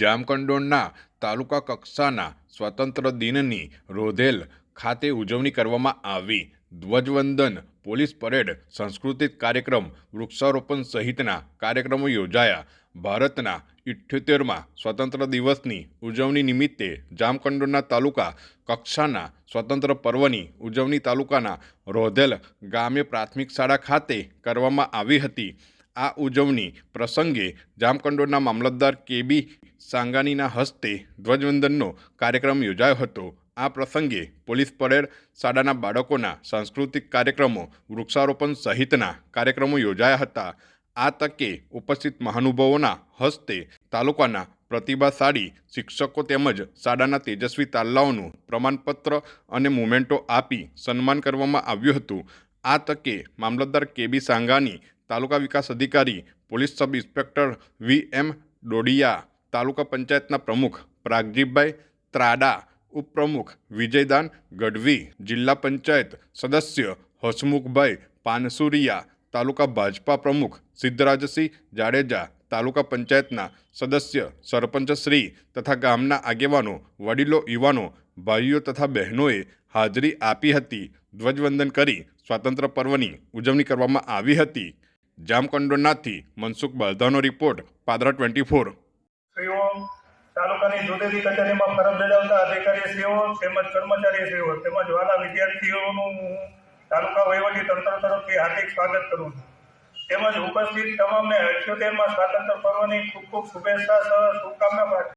જામકંડોળના તાલુકા કક્ષાના સ્વતંત્ર દિનની રોધેલ ખાતે ઉજવણી કરવામાં આવી. ધ્વજવંદન, પોલીસ પરેડ, સાંસ્કૃતિક કાર્યક્રમ, વૃક્ષારોપણ સહિતના કાર્યક્રમો યોજાયા. ભારતના ઇઠ્યોતેરમાં સ્વતંત્ર દિવસની ઉજવણી નિમિત્તે જામકંડોળના તાલુકા કક્ષાના સ્વતંત્ર પર્વની ઉજવણી તાલુકાના રોધેલ ગામે પ્રાથમિક શાળા ખાતે કરવામાં આવી હતી. આ ઉજવણી પ્રસંગે જામકંડોળના મામલતદાર કેબી સાંગાનીના હસ્તે ધ્વજવંદનનો કાર્યક્રમ યોજાયો હતો. આ પ્રસંગે પોલીસ પરેડ, શાળાના બાળકોના સાંસ્કૃતિક કાર્યક્રમો, વૃક્ષારોપણ સહિતના કાર્યક્રમો યોજાયા હતા. આ તકે ઉપસ્થિત મહાનુભાવોના હસ્તે તાલુકાના પ્રતિભાશાળી શિક્ષકો તેમજ શાળાના તેજસ્વી તાલાઓનું પ્રમાણપત્ર અને મુમેન્ટો આપી સન્માન કરવામાં આવ્યું હતું. આ તકે મામલતદાર કેબી સાંગાની તાલુકા વિકાસ અધિકારી, police sub inspector V M Dodiya તાલુકા પંચાયતના પ્રમુખ પ્રાગજીભાઈ ત્રાડા, ઉપપ્રમુખ વિજયદાન ગઢવી, જિલ્લા પંચાયત સદસ્ય હસમુખભાઈ પાનસુરિયા, તાલુકા ભાજપા પ્રમુખ સિદ્ધરાજસિંહ જાડેજા, તાલુકા પંચાયતના સદસ્ય સરપંચશ્રી તથા ગામના આગેવાનો, વડીલો, યુવાનો, ભાઈઓ તથા બહેનોએ હાજરી આપી હતી. ધ્વજવંદન કરી સ્વાતંત્ર્ય પર્વની ઉજવણી કરવામાં આવી હતી. જામકંડોરનાથથી મનસુખ બાલધાનો રિપોર્ટ, પાદરા ટ્વેન્ટી ફોર. શ્રીઓ તાલુકાની જુદી કચેરીમાં ફરજ બજાવતા અધિકારીશ્રીઓ તેમજ કર્મચારીશ્રીઓ તેમજ વાલા વિદ્યાર્થીઓનું હું તાલુકા વહીવટી તંત્ર તરફથી હાર્દિક સ્વાગત કરું છું. તેમજ ઉપસ્થિત તમામને અઠ્યોતેરમાં સ્વાતંત્ર્ય પર્વની ખૂબ ખૂબ શુભેચ્છા સહ શુભકામના પાઠવું